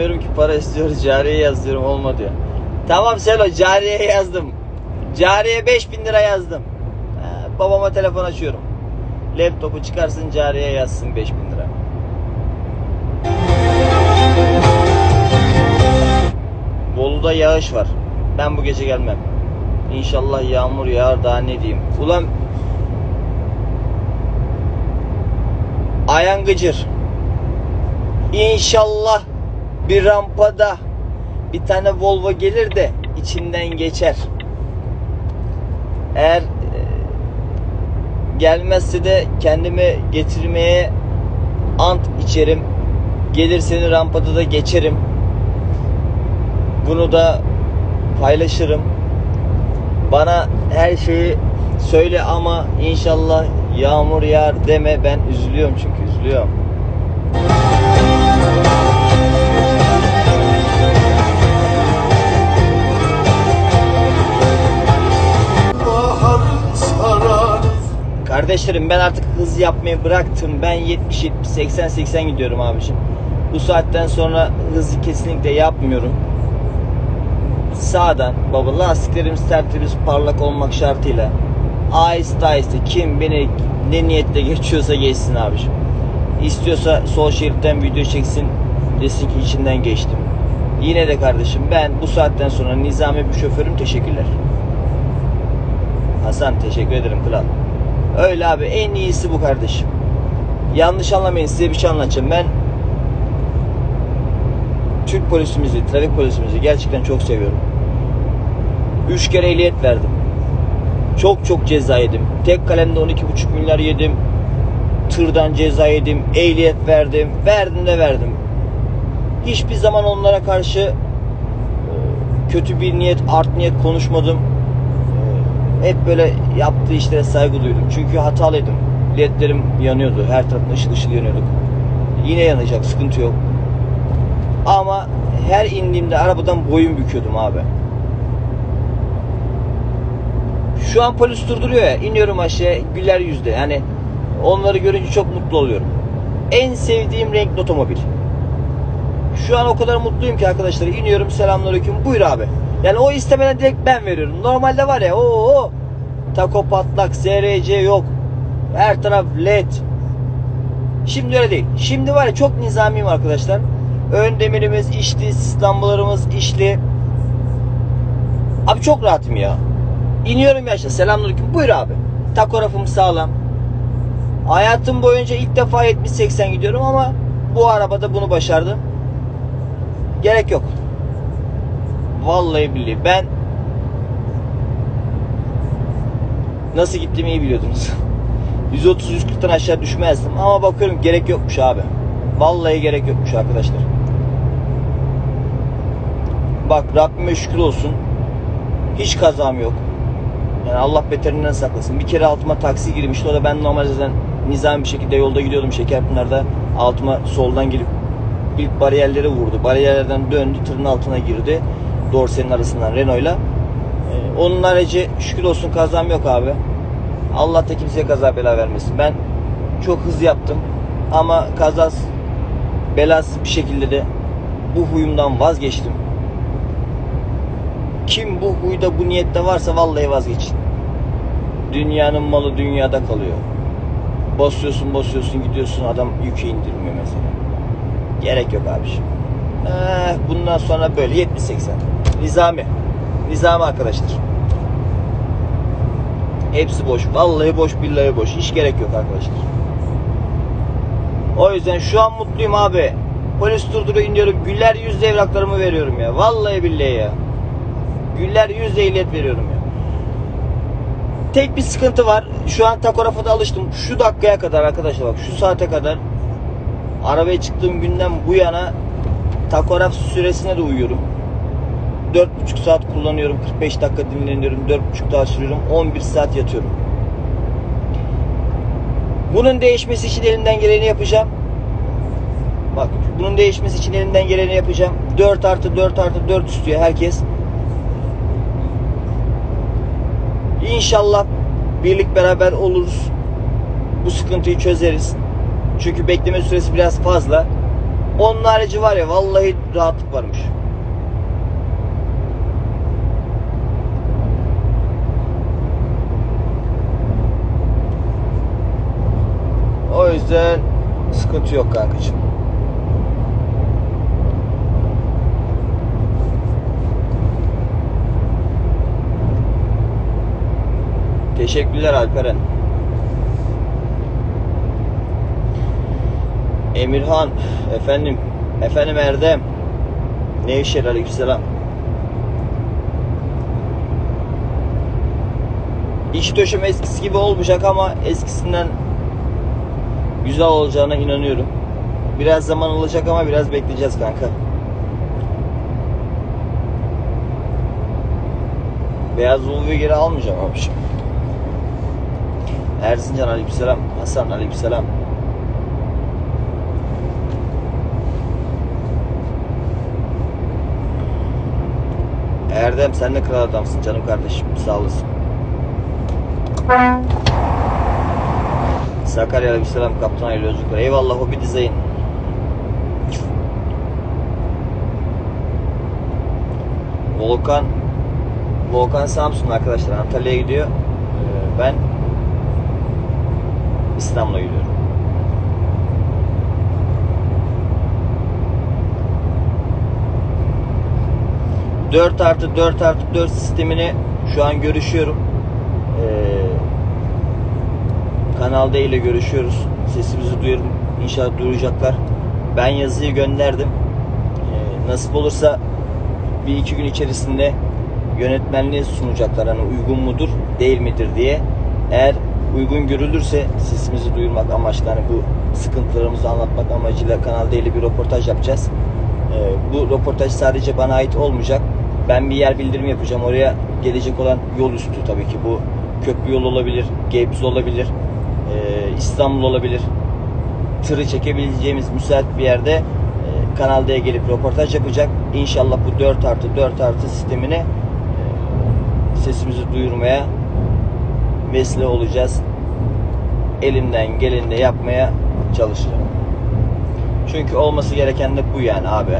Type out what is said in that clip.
yazamıyorum ki para istiyoruz. Cariye yaz diyorum olma diyor. Tamam Selo cariye yazdım. Cariye 5000 lira yazdım. Ha, babama telefon açıyorum. Laptopu çıkarsın cariye yazsın 5000 lira. Bolu'da yağış var. Ben bu gece gelmem. İnşallah yağmur yağar daha ne diyeyim. Ulan Ayhan Gıcır. İnşallah bir rampada bir tane Volvo gelir de içinden geçer. Eğer e, gelmezse de kendimi getirmeye ant içerim. Gelir seni rampada da geçerim. Bunu da paylaşırım. Bana her şeyi söyle ama inşallah yağmur yağar deme. Ben üzülüyorum çünkü üzülüyorum. Kardeşlerim ben artık hız yapmayı bıraktım. Ben 70 70 80 80 gidiyorum abicim. Bu saatten sonra hızı kesinlikle yapmıyorum. Sağdan baba lastiklerimiz tertemiz parlak olmak şartıyla aheste aheste kim beni ne niyetle geçiyorsa geçsin abicim. İstiyorsa sol şeritten video çeksin desin ki içinden geçtim. Yine de kardeşim ben bu saatten sonra nizami bir şoförüm teşekkürler. Hasan teşekkür ederim kral. Öyle abi en iyisi bu kardeşim. Yanlış anlamayın size bir şey anlatacağım. Ben Türk polisimizi, trafik polisimizi gerçekten çok seviyorum. Üç kere ehliyet verdim. Çok çok ceza yedim. Tek kalemde 12,5 milyar yedim. Tırdan ceza yedim. Ehliyet verdim. Verdim de verdim. Hiçbir zaman onlara karşı e, kötü bir niyet, art niyet konuşmadım. Hep böyle yaptığı işlere saygı duydum. Çünkü hatalıydım. Ledlerim yanıyordu. Her tarafım ışıl ışıl yanıyorduk. Yine yanacak. Sıkıntı yok. Ama her indiğimde arabadan boyun büküyordum abi. Şu an polis durduruyor ya. iniyorum aşağıya güler yüzde. Yani onları görünce çok mutlu oluyorum. En sevdiğim renk otomobil. Şu an o kadar mutluyum ki arkadaşlar. iniyorum selamünaleyküm. Buyur abi. Yani o istemeden direkt ben veriyorum. Normalde var ya o o taco patlak SRC yok. Her taraf led. Şimdi öyle değil. Şimdi var ya çok nizamiyim arkadaşlar. Ön demirimiz işli, sis lambalarımız işli. Abi çok rahatım ya. İniyorum ya işte selamünaleyküm. Buyur abi. Takografım sağlam. Hayatım boyunca ilk defa 70-80 gidiyorum ama bu arabada bunu başardım. Gerek yok. Vallahi billahi ben nasıl gittiğimi iyi biliyordunuz. 130-140'tan aşağı düşmezdim ama bakıyorum gerek yokmuş abi. Vallahi gerek yokmuş arkadaşlar. Bak Rabbime şükür olsun. Hiç kazam yok. Yani Allah beterinden saklasın. Bir kere altıma taksi girmişti. O da ben normal zaten nizami bir şekilde yolda gidiyordum Şekerpınar'da. Altıma soldan gelip ilk bariyerleri vurdu. Bariyerlerden döndü. Tırın altına girdi. Dorsenin arasından Renault'la. Ee, onun harici şükür olsun kazam yok abi. Allah da kimseye kaza bela vermesin. Ben çok hız yaptım. Ama kazas belasız bir şekilde de bu huyumdan vazgeçtim. Kim bu huyda bu niyette varsa vallahi vazgeçin. Dünyanın malı dünyada kalıyor. Basıyorsun basıyorsun gidiyorsun adam yükü indirmiyor mesela. Gerek yok abi. Eh, bundan sonra böyle 70-80. Nizami. Nizami arkadaşlar. Hepsi boş. Vallahi boş billahi boş. Hiç gerek yok arkadaşlar. O yüzden şu an mutluyum abi. Polis durduruyor iniyorum. Güller yüzle evraklarımı veriyorum ya. Vallahi billahi ya. Güller yüzle ehliyet veriyorum ya. Tek bir sıkıntı var. Şu an takografa da alıştım. Şu dakikaya kadar arkadaşlar bak şu saate kadar arabaya çıktığım günden bu yana takograf süresine de uyuyorum. 4,5 saat kullanıyorum. 45 dakika dinleniyorum. 4,5 daha sürüyorum. 11 saat yatıyorum. Bunun değişmesi için elimden geleni yapacağım. Bak bunun değişmesi için elimden geleni yapacağım. 4 artı 4 artı 4 istiyor herkes. İnşallah birlik beraber oluruz. Bu sıkıntıyı çözeriz. Çünkü bekleme süresi biraz fazla. Onun harici var ya vallahi rahatlık varmış. O yüzden sıkıntı yok kankacığım. Teşekkürler Alperen. Emirhan, efendim, efendim Erdem. Nevşehir Aleykümselam. İş döşeme eskisi gibi olmayacak ama eskisinden güzel olacağına inanıyorum. Biraz zaman alacak ama biraz bekleyeceğiz kanka. Beyaz Volvo'yu geri almayacağım abi şimdi. Erzincan aleykümselam. Hasan aleykümselam. Erdem sen de kral adamsın canım kardeşim. Sağ olasın. Sakarya aleykümselam kaptan hayırlı yolculuklar. Eyvallah hobi dizayn. Volkan Volkan Samsun arkadaşlar Antalya'ya gidiyor. Ee, Ben İstanbul'a gidiyorum. Dört artı 4 artı 4 sistemini şu an görüşüyorum. Ee, Kanal D ile görüşüyoruz. Sesimizi duyuyorum. İnşallah duyacaklar. Ben yazıyı gönderdim. Ee, nasip olursa bir iki gün içerisinde yönetmenliğe sunacaklar. Hani uygun mudur, değil midir diye. Eğer uygun görülürse sesimizi duyurmak amaçlı hani bu sıkıntılarımızı anlatmak amacıyla Kanal D ile bir röportaj yapacağız. Ee, bu röportaj sadece bana ait olmayacak. Ben bir yer bildirimi yapacağım. Oraya gelecek olan yol üstü tabii ki bu köprü yol olabilir, Gebze olabilir, ee, İstanbul olabilir. Tırı çekebileceğimiz müsait bir yerde e, Kanal D'ye gelip röportaj yapacak. İnşallah bu 4 artı 4 artı sistemini e, sesimizi duyurmaya vesile olacağız. Elimden geleni de yapmaya çalışacağım. Çünkü olması gereken de bu yani abi.